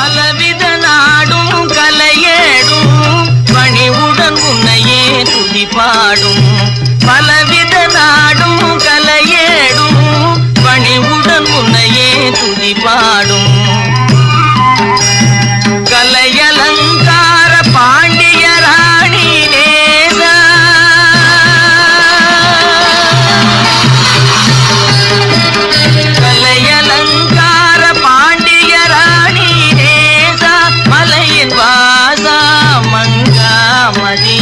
பலவித நாடும் கலையேடும். பணிவுடன் உன்னையே துதி பாடும் பலவித நாடும் கலையேடும். பணிவுடன் உன்னையே துதி பாடும் Mari.